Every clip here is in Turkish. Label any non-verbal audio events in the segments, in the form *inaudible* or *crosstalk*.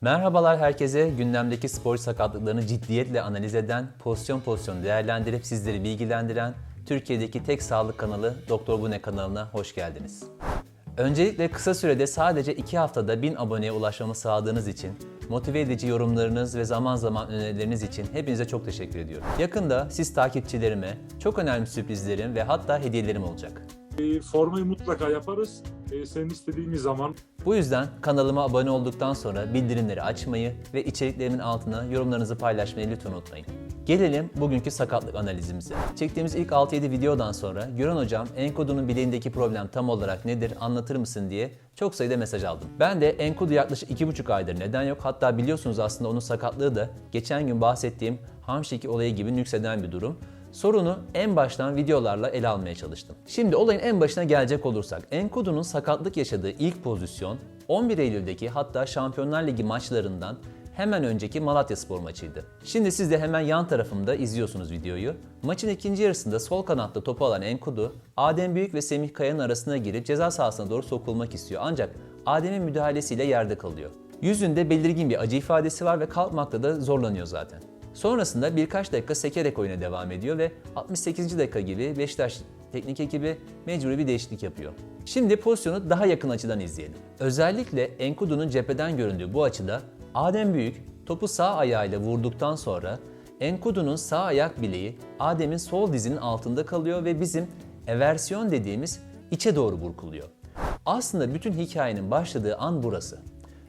Merhabalar herkese. Gündemdeki spor sakatlıklarını ciddiyetle analiz eden, pozisyon pozisyon değerlendirip sizleri bilgilendiren Türkiye'deki tek sağlık kanalı Doktor Bu Ne kanalına hoş geldiniz. Öncelikle kısa sürede sadece 2 haftada 1000 aboneye ulaşmamı sağladığınız için, motive edici yorumlarınız ve zaman zaman önerileriniz için hepinize çok teşekkür ediyorum. Yakında siz takipçilerime çok önemli sürprizlerim ve hatta hediyelerim olacak. E, formayı mutlaka yaparız. E, senin istediğimiz zaman Bu yüzden kanalıma abone olduktan sonra bildirimleri açmayı ve içeriklerimin altına yorumlarınızı paylaşmayı lütfen unutmayın. Gelelim bugünkü sakatlık analizimize. Çektiğimiz ilk 6-7 videodan sonra Gören Hocam enkodunun bileğindeki problem tam olarak nedir anlatır mısın diye çok sayıda mesaj aldım. Ben de enkodu yaklaşık 2,5 aydır neden yok hatta biliyorsunuz aslında onun sakatlığı da geçen gün bahsettiğim hamşiki olayı gibi nükseden bir durum. Sorunu en baştan videolarla ele almaya çalıştım. Şimdi olayın en başına gelecek olursak, Enkudu'nun sakatlık yaşadığı ilk pozisyon 11 Eylül'deki hatta Şampiyonlar Ligi maçlarından hemen önceki Malatya Spor maçıydı. Şimdi siz de hemen yan tarafımda izliyorsunuz videoyu. Maçın ikinci yarısında sol kanatta topu alan Enkudu, Adem Büyük ve Semih Kaya'nın arasına girip ceza sahasına doğru sokulmak istiyor. Ancak Adem'in müdahalesiyle yerde kalıyor. Yüzünde belirgin bir acı ifadesi var ve kalkmakta da zorlanıyor zaten. Sonrasında birkaç dakika sekerek oyuna devam ediyor ve 68. dakika gibi Beşiktaş teknik ekibi mecburi bir değişiklik yapıyor. Şimdi pozisyonu daha yakın açıdan izleyelim. Özellikle Enkudu'nun cepheden göründüğü bu açıda Adem Büyük topu sağ ayağıyla vurduktan sonra Enkudu'nun sağ ayak bileği Adem'in sol dizinin altında kalıyor ve bizim eversiyon dediğimiz içe doğru burkuluyor. Aslında bütün hikayenin başladığı an burası.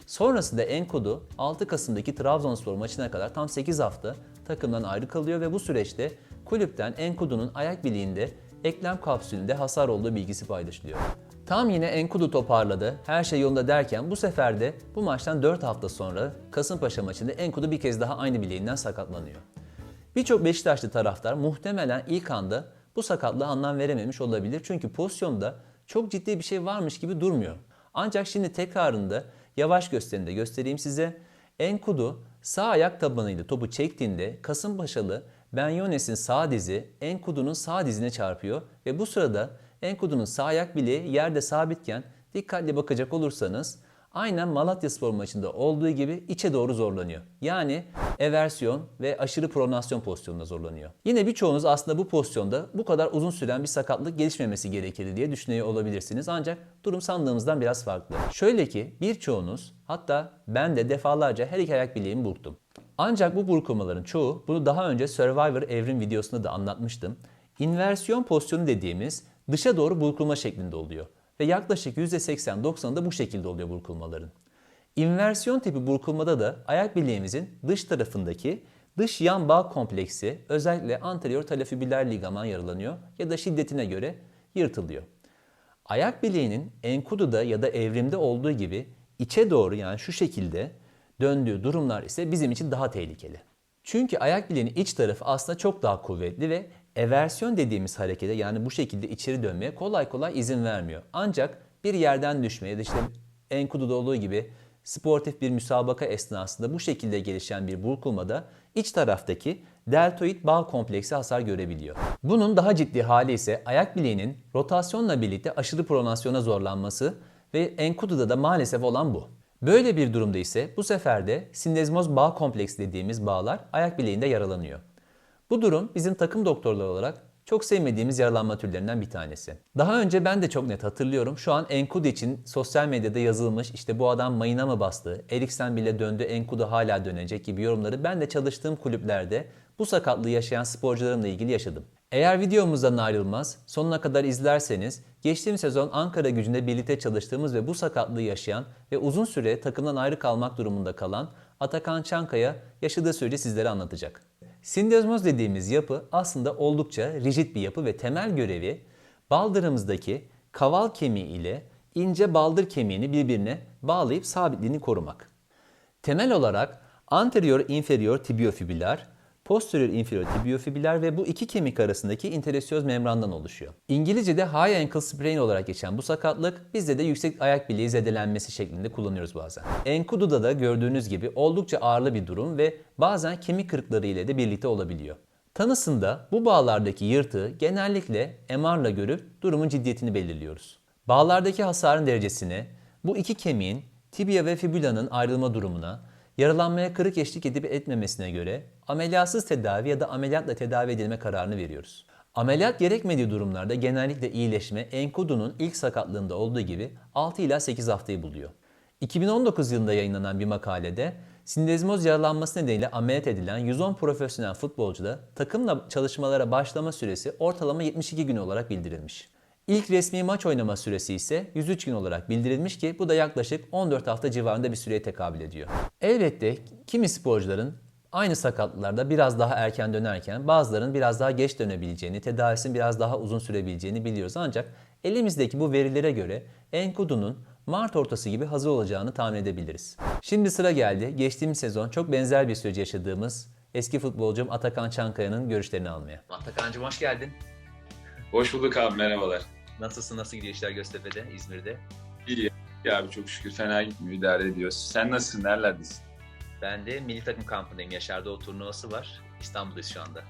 Sonrasında Enkodu 6 Kasım'daki Trabzonspor maçına kadar tam 8 hafta takımdan ayrı kalıyor ve bu süreçte kulüpten Enkodu'nun ayak bileğinde eklem kapsülünde hasar olduğu bilgisi paylaşılıyor. Tam yine Enkudu toparladı, her şey yolunda derken bu sefer de bu maçtan 4 hafta sonra Kasımpaşa maçında Enkudu bir kez daha aynı bileğinden sakatlanıyor. Birçok Beşiktaşlı taraftar muhtemelen ilk anda bu sakatlığa anlam verememiş olabilir. Çünkü pozisyonda çok ciddi bir şey varmış gibi durmuyor. Ancak şimdi tekrarında yavaş gösterinde göstereyim size. Enkudu sağ ayak tabanıyla topu çektiğinde Kasımpaşalı Benyones'in sağ dizi Enkudu'nun sağ dizine çarpıyor ve bu sırada Enkudu'nun sağ ayak bileği yerde sabitken dikkatli bakacak olursanız aynen Malatya Spor maçında olduğu gibi içe doğru zorlanıyor. Yani eversiyon ve aşırı pronasyon pozisyonunda zorlanıyor. Yine birçoğunuz aslında bu pozisyonda bu kadar uzun süren bir sakatlık gelişmemesi gerekirdi diye düşünüyor olabilirsiniz. Ancak durum sandığımızdan biraz farklı. Şöyle ki birçoğunuz hatta ben de defalarca her iki ayak bileğimi burktum. Ancak bu burkulmaların çoğu, bunu daha önce Survivor evrim videosunda da anlatmıştım. İnversiyon pozisyonu dediğimiz dışa doğru burkulma şeklinde oluyor. Ve yaklaşık %80-90'da bu şekilde oluyor burkulmaların. İnversiyon tipi burkulmada da ayak bileğimizin dış tarafındaki dış yan bağ kompleksi özellikle anterior talafibular ligaman yaralanıyor ya da şiddetine göre yırtılıyor. Ayak bileğinin enkududa ya da evrimde olduğu gibi içe doğru yani şu şekilde döndüğü durumlar ise bizim için daha tehlikeli. Çünkü ayak bileğinin iç tarafı aslında çok daha kuvvetli ve eversiyon dediğimiz harekete yani bu şekilde içeri dönmeye kolay kolay izin vermiyor. Ancak bir yerden düşmeye ya da işte enkududa olduğu gibi sportif bir müsabaka esnasında bu şekilde gelişen bir burkulmada iç taraftaki deltoid bağ kompleksi hasar görebiliyor. Bunun daha ciddi hali ise ayak bileğinin rotasyonla birlikte aşırı pronasyona zorlanması ve enkududa da maalesef olan bu. Böyle bir durumda ise bu sefer de sindezmoz bağ kompleksi dediğimiz bağlar ayak bileğinde yaralanıyor. Bu durum bizim takım doktorları olarak çok sevmediğimiz yaralanma türlerinden bir tanesi. Daha önce ben de çok net hatırlıyorum. Şu an Enkudu için sosyal medyada yazılmış işte bu adam mayına mı bastı, Eriksen bile döndü, Enkudu hala dönecek gibi yorumları ben de çalıştığım kulüplerde bu sakatlığı yaşayan sporcularımla ilgili yaşadım. Eğer videomuzdan ayrılmaz, sonuna kadar izlerseniz geçtiğimiz sezon Ankara gücünde birlikte çalıştığımız ve bu sakatlığı yaşayan ve uzun süre takımdan ayrı kalmak durumunda kalan Atakan Çankaya yaşadığı süreci sizlere anlatacak. Sindezmoz dediğimiz yapı aslında oldukça rigid bir yapı ve temel görevi baldırımızdaki kaval kemiği ile ince baldır kemiğini birbirine bağlayıp sabitliğini korumak. Temel olarak anterior inferior tibiofibular, posterior inferior tibiofibular ve bu iki kemik arasındaki interossöz membrandan oluşuyor. İngilizce'de high ankle sprain olarak geçen bu sakatlık bizde de yüksek ayak bileği zedelenmesi şeklinde kullanıyoruz bazen. Enkudu'da da gördüğünüz gibi oldukça ağırlı bir durum ve bazen kemik kırıkları ile de birlikte olabiliyor. Tanısında bu bağlardaki yırtığı genellikle MR'la görüp durumun ciddiyetini belirliyoruz. Bağlardaki hasarın derecesine, bu iki kemiğin tibia ve fibulanın ayrılma durumuna Yaralanmaya kırık eşlik edip etmemesine göre ameliyatsız tedavi ya da ameliyatla tedavi edilme kararını veriyoruz. Ameliyat gerekmediği durumlarda genellikle iyileşme Enkudu'nun ilk sakatlığında olduğu gibi 6 ila 8 haftayı buluyor. 2019 yılında yayınlanan bir makalede sinirezmoz yaralanması nedeniyle ameliyat edilen 110 profesyonel futbolcuda takımla çalışmalara başlama süresi ortalama 72 gün olarak bildirilmiş. İlk resmi maç oynama süresi ise 103 gün olarak bildirilmiş ki bu da yaklaşık 14 hafta civarında bir süreye tekabül ediyor. Elbette kimi sporcuların aynı sakatlıklarda biraz daha erken dönerken bazılarının biraz daha geç dönebileceğini, tedavisinin biraz daha uzun sürebileceğini biliyoruz. Ancak elimizdeki bu verilere göre Enkudu'nun Mart ortası gibi hazır olacağını tahmin edebiliriz. Şimdi sıra geldi. Geçtiğimiz sezon çok benzer bir süreci yaşadığımız eski futbolcum Atakan Çankaya'nın görüşlerini almaya. Atakan'cığım hoş geldin. Hoş bulduk abi merhabalar. Nasılsın? Nasıl gidiyor işler Göztepe'de, İzmir'de? İyi ya abi çok şükür fena gitmiyor idare ediyoruz. Sen nasılsın nerelerdesin? Ben de milli takım kampındayım. Yaşar'da o turnuvası var. İstanbul'dayız şu anda.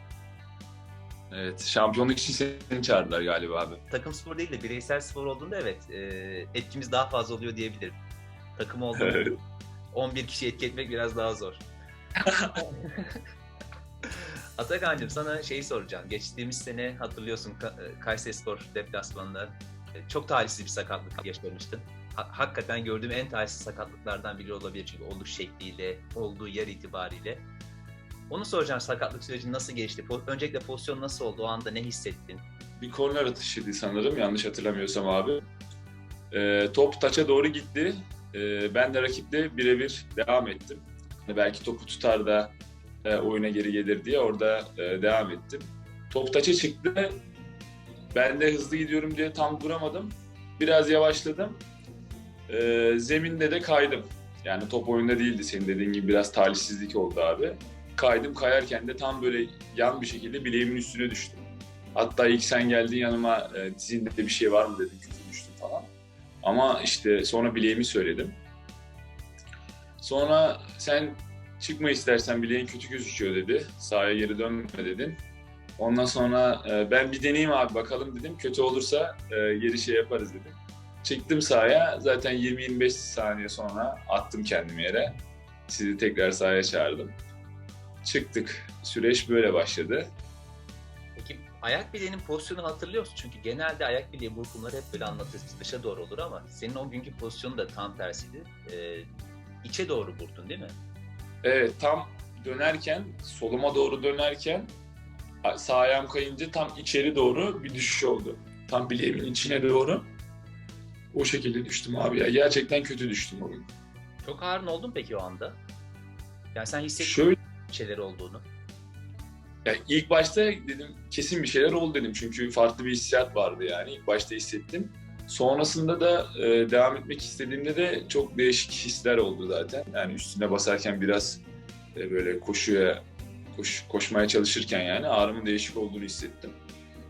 Evet şampiyonluk için seni çağırdılar galiba abi. Takım spor değil de bireysel spor olduğunda evet e, etkimiz daha fazla oluyor diyebilirim. Takım olduğunda 11 kişi etki etmek biraz daha zor. *laughs* Atakan'cığım sana şeyi soracağım. Geçtiğimiz sene hatırlıyorsun e, Kayserispor deplasmanında e, çok talihsiz bir sakatlık yaşamıştın. Ha- hakikaten gördüğüm en talihsiz sakatlıklardan biri olabilir çünkü oluş şekliyle, olduğu yer itibariyle. Onu soracağım sakatlık süreci nasıl geçti? Öncelikle pozisyon nasıl oldu? O anda ne hissettin? bir korner atışıydı sanırım yanlış hatırlamıyorsam abi. Ee, top taça doğru gitti. Ee, ben de rakiple birebir devam ettim. Hani Belki topu tutar da e, oyuna geri gelir diye orada e, devam ettim. Top taça çıktı. Ben de hızlı gidiyorum diye tam duramadım. Biraz yavaşladım. Ee, zeminde de kaydım. Yani top oyunda değildi senin dediğin gibi biraz talihsizlik oldu abi. Kaydım kayarken de tam böyle yan bir şekilde bileğimin üstüne düştüm. Hatta ilk sen geldin yanıma e, dizinde bir şey var mı dedim kötü düştüm falan. Ama işte sonra bileğimi söyledim. Sonra sen çıkma istersen bileğin kötü gözüküyor dedi. Sahaya geri dönme dedin. Ondan sonra e, ben bir deneyeyim abi bakalım dedim. Kötü olursa e, geri şey yaparız dedim. Çıktım sahaya zaten 20-25 saniye sonra attım kendimi yere. Sizi tekrar sahaya çağırdım. Çıktık. Süreç böyle başladı. Peki ayak bileğinin pozisyonu hatırlıyor musun? Çünkü genelde ayak bileği burkulmaları hep böyle anlatırız. Dışa doğru olur ama senin o günkü pozisyonu da tam tersiydi. Ee, içe doğru vurdun değil mi? Evet tam dönerken soluma doğru dönerken sağ ayağım kayınca tam içeri doğru bir düşüş oldu. Tam bileğimin içine doğru. O şekilde düştüm abi ya. Gerçekten kötü düştüm o gün. Çok ağır mı oldun peki o anda? Yani sen hissettin Şöyle şeyler olduğunu. ya ilk başta dedim kesin bir şeyler oldu dedim. Çünkü farklı bir hissiyat vardı yani. İlk başta hissettim. Sonrasında da e, devam etmek istediğimde de çok değişik hisler oldu zaten. Yani üstüne basarken biraz e, böyle koşuya koş, koşmaya çalışırken yani ağrımın değişik olduğunu hissettim.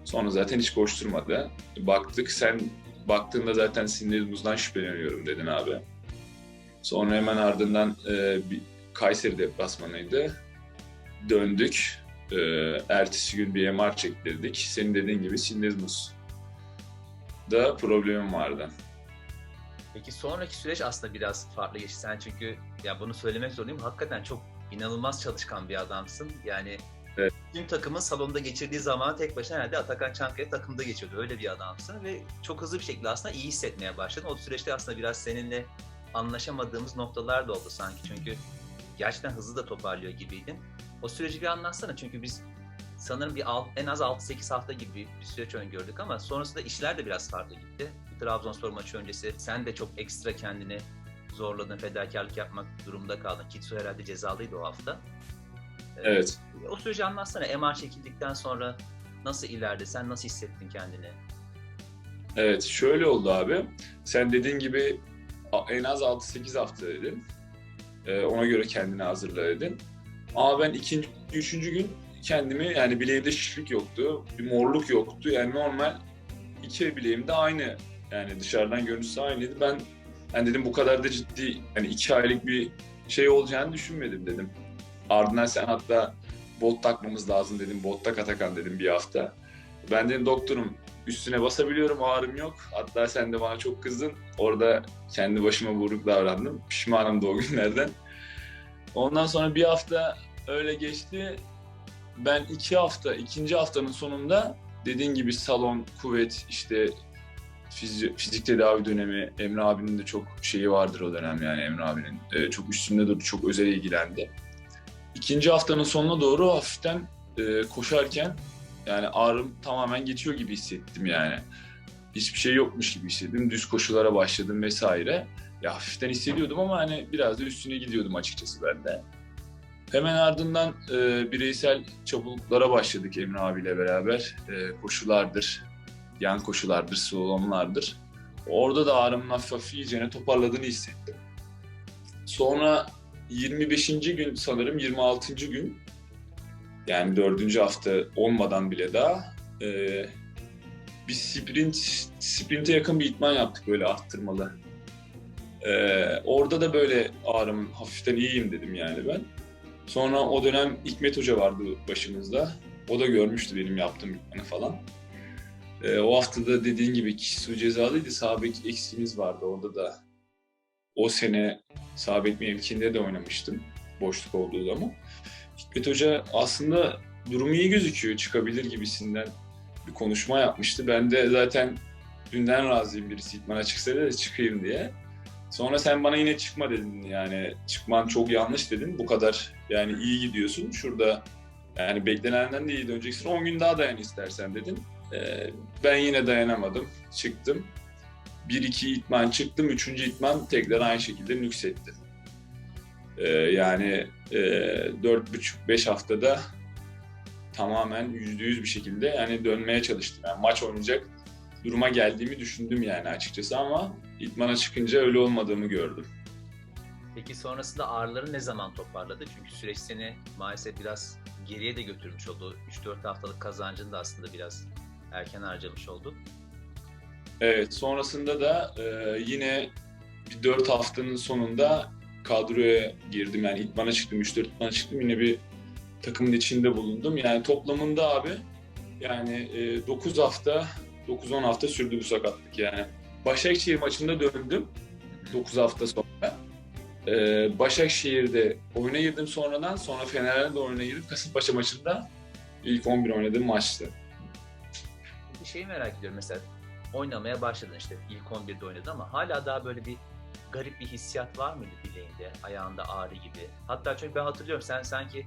Sonra zaten hiç koşturmadı. Baktık sen baktığında zaten sinir buzdan şüpheleniyorum dedin abi. Sonra hemen ardından e, bir Kayseri deplasmanıydı. Döndük. E, ertesi gün bir MR çektirdik. Senin dediğin gibi sinizmus da problemim vardı. Peki sonraki süreç aslında biraz farklı geçti. Sen çünkü ya bunu söylemek zorundayım. Hakikaten çok inanılmaz çalışkan bir adamsın. Yani Evet. tüm takımın salonda geçirdiği zaman tek başına herhalde Atakan Çankaya takımda geçiyordu. Öyle bir adamsın ve çok hızlı bir şekilde aslında iyi hissetmeye başladın. O süreçte aslında biraz seninle anlaşamadığımız noktalar da oldu sanki. Çünkü gerçekten hızlı da toparlıyor gibiydin. O süreci bir anlatsana çünkü biz sanırım bir alt, en az 6-8 hafta gibi bir süreç öngördük ama sonrasında işler de biraz farklı gitti. Trabzonspor maçı öncesi sen de çok ekstra kendini zorladın, fedakarlık yapmak durumunda kaldın. Kitsu herhalde cezalıydı o hafta. Ee, Evet. O süreci anlatsana. MR çekildikten sonra nasıl ilerledi? Sen nasıl hissettin kendini? Evet şöyle oldu abi. Sen dediğin gibi en az 6-8 hafta dedin. Ee, ona göre kendini hazırla dedin. Ama ben ikinci, üçüncü gün kendimi yani bileğimde şişlik yoktu. Bir morluk yoktu. Yani normal iki bileğimde aynı. Yani dışarıdan görüntüsü aynıydı. Ben yani dedim bu kadar da ciddi yani iki aylık bir şey olacağını düşünmedim dedim. Ardından sen hatta bot takmamız lazım dedim. Bot tak Atakan dedim bir hafta. Ben dedim doktorum üstüne basabiliyorum ağrım yok. Hatta sen de bana çok kızdın. Orada kendi başıma vuruk davrandım. Pişmanım da o günlerden. Ondan sonra bir hafta öyle geçti. Ben iki hafta, ikinci haftanın sonunda dediğin gibi salon, kuvvet, işte fizik, fizik tedavi dönemi, Emre abinin de çok şeyi vardır o dönem yani Emre abinin. Ee, çok üstünde durdu, çok özel ilgilendi. İkinci haftanın sonuna doğru hafiften e, koşarken yani ağrım tamamen geçiyor gibi hissettim yani. Hiçbir şey yokmuş gibi hissettim. Düz koşulara başladım vesaire. Ya hafiften hissediyordum ama hani biraz da üstüne gidiyordum açıkçası ben de. Hemen ardından e, bireysel çabuklara başladık Emre abiyle beraber. E, koşulardır, yan koşulardır, slalomlardır. Orada da ağrımın hafif iyicene toparladığını hissettim. Sonra 25. gün sanırım 26. gün yani 4. hafta olmadan bile daha e, bir sprint sprinte yakın bir itman yaptık böyle arttırmalı. E, orada da böyle ağrım hafiften iyiyim dedim yani ben. Sonra o dönem Hikmet Hoca vardı başımızda. O da görmüştü benim yaptığım itmanı falan. E, o haftada dediğin gibi su cezalıydı. Sağ bek eksiğimiz vardı orada da. O sene sağ bek mevkinde de oynamıştım. Boşluk olduğu zaman. Hikmet Hoca aslında durumu iyi gözüküyor. Çıkabilir gibisinden bir konuşma yapmıştı. Ben de zaten dünden razıyım birisi itmana çıksa da çıkayım diye. Sonra sen bana yine çıkma dedin yani çıkman çok yanlış dedin. Bu kadar yani iyi gidiyorsun. Şurada yani beklenenden de iyi döneceksin. 10 gün daha dayan istersen dedin. Ee, ben yine dayanamadım. Çıktım. 1-2 itman çıktım. Üçüncü itman tekrar aynı şekilde nüksetti. Ee, yani e, 4,5-5 haftada tamamen %100 bir şekilde yani dönmeye çalıştım. Yani maç oynayacak duruma geldiğimi düşündüm yani açıkçası ama itmana çıkınca öyle olmadığımı gördüm. Peki sonrasında ağrıları ne zaman toparladı? Çünkü süreç seni maalesef biraz geriye de götürmüş oldu. 3-4 haftalık kazancını da aslında biraz erken harcamış oldu. Evet sonrasında da e, yine bir 4 haftanın sonunda kadroya girdim. Yani itmana çıktım, 3-4 itmana çıktım. Yine bir takımın içinde bulundum. Yani toplamında abi yani e, 9 hafta, 9-10 hafta sürdü bu sakatlık yani. Başakşehir maçında döndüm 9 hafta sonra. Ee, Başakşehir'de oyuna girdim sonradan. Sonra Fener'de de oyuna girdim. Kasımpaşa maçında ilk 11 oynadığım maçtı. Bir şeyi merak ediyorum mesela oynamaya başladın işte ilk 11'de oynadın ama hala daha böyle bir garip bir hissiyat var mıydı bileğinde, ayağında ağrı gibi? Hatta çünkü ben hatırlıyorum sen sanki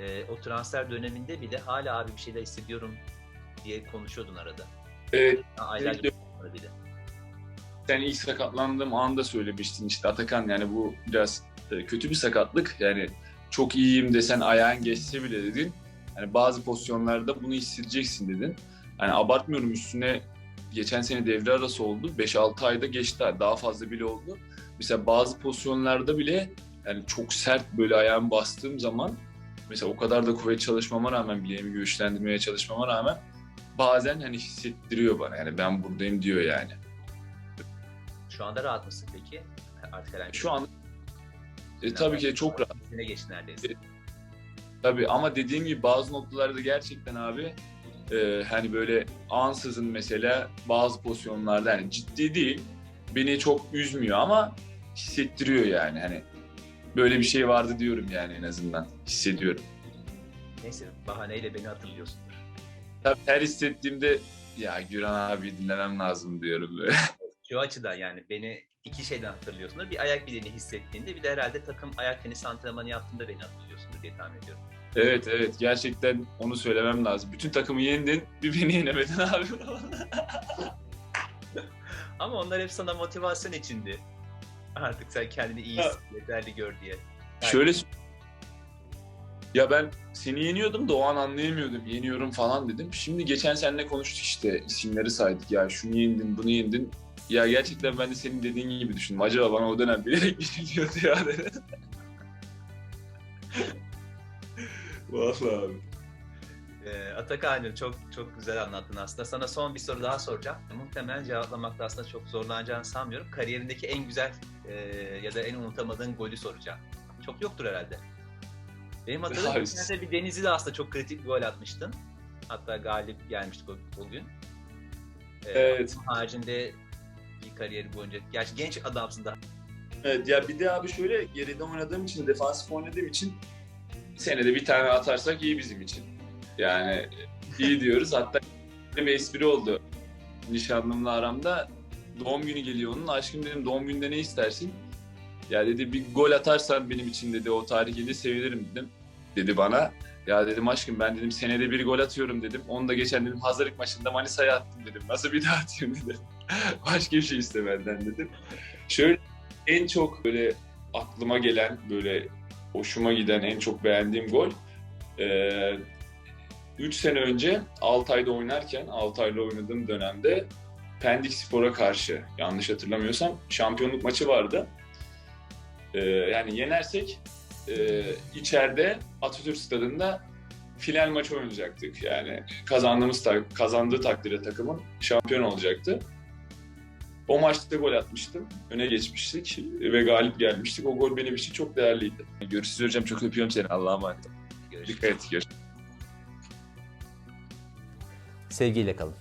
e, o transfer döneminde bile hala abi bir şeyler hissediyorum diye konuşuyordun arada. Evet, aylar sonra bile. Sen ilk sakatlandığım anda söylemiştin işte Atakan yani bu biraz e, kötü bir sakatlık. Yani çok iyiyim desen ayağın geçse bile dedin. Yani bazı pozisyonlarda bunu hissedeceksin dedin. Yani abartmıyorum üstüne geçen sene devre arası oldu. 5-6 ayda geçti. Daha fazla bile oldu. Mesela bazı pozisyonlarda bile yani çok sert böyle ayağımı bastığım zaman mesela o kadar da kuvvet çalışmama rağmen bileğimi güçlendirmeye çalışmama rağmen bazen hani hissettiriyor bana. Yani ben buradayım diyor yani. Şu anda rahat mısın peki? Artık herhangi Şu an e, tabii ki çok rahat. Üstüne geçti neredeyse. Tabii ama dediğim gibi bazı noktalarda gerçekten abi e, hani böyle ansızın mesela bazı pozisyonlarda yani ciddi değil beni çok üzmüyor ama hissettiriyor yani hani böyle bir şey vardı diyorum yani en azından hissediyorum. Neyse bahaneyle beni hatırlıyorsundur. Tabii her hissettiğimde ya Güran abi dinlemem lazım diyorum böyle. *laughs* Şu açıdan yani beni iki şeyden hatırlıyorsundur. Bir ayak bileğini hissettiğinde bir de herhalde takım ayak tenis antrenmanı yaptığında beni hatırlıyorsundur diye tahmin ediyorum. evet evet gerçekten onu söylemem lazım. Bütün takımı yendin bir beni yenemedin abi. *laughs* Ama onlar hep sana motivasyon içindi. Artık sen kendini iyi hisset, yeterli gör diye. Şöyle sö- ya ben seni yeniyordum da o an anlayamıyordum. Yeniyorum falan dedim. Şimdi geçen seninle konuştuk işte isimleri saydık. Ya şunu yendin, bunu yendin. Ya gerçekten ben de senin dediğin gibi düşündüm. Acaba bana o dönem bilerek *laughs* mi yeniliyordu ya dedim. *laughs* Vallahi abi. Ee, Atakan'cığım çok çok güzel anlattın aslında. Sana son bir soru daha soracağım. Muhtemelen cevaplamakta aslında çok zorlanacağını sanmıyorum. Kariyerindeki en güzel e, ya da en unutamadığın golü soracağım. Çok yoktur herhalde. Benim hatırladığım de bir Denizli'de aslında çok kritik bir gol atmıştın. Hatta galip gelmiştik o, o gün. Ee, Evet. Haricinde bir kariyeri boyunca, gerçi genç adamsın da Evet ya bir de abi şöyle geride oynadığım için, defansif oynadığım için senede bir tane atarsak iyi bizim için. Yani iyi diyoruz. Hatta bir espri oldu. Nişanlımla aramda doğum günü geliyor onun. Aşkım dedim doğum gününde ne istersin? Ya dedi bir gol atarsan benim için dedi o tarih gelince sevinirim dedim. Dedi bana. Ya dedim aşkım ben dedim senede bir gol atıyorum dedim. Onu da geçen dedim hazırlık maçında Manisa'ya attım dedim. Nasıl bir daha atayım *laughs* dedim. *laughs* Başka bir şey iste benden dedim. Şöyle en çok böyle aklıma gelen böyle hoşuma giden en çok beğendiğim gol 3 sene önce Altay'da oynarken Altay'la oynadığım dönemde Pendik Spor'a karşı yanlış hatırlamıyorsam şampiyonluk maçı vardı. Ee, yani yenersek e, içeride Atatürk Stadı'nda final maçı oynayacaktık. Yani kazandığımız kazandığı takdirde takımın şampiyon olacaktı. O maçta gol atmıştım. Öne geçmiştik ve galip gelmiştik. O gol benim için çok değerliydi. Görüşürüz hocam. Çok öpüyorum seni. Allah'a emanet ol. Dikkat et. Görüşürüz. Sevgiyle kalın.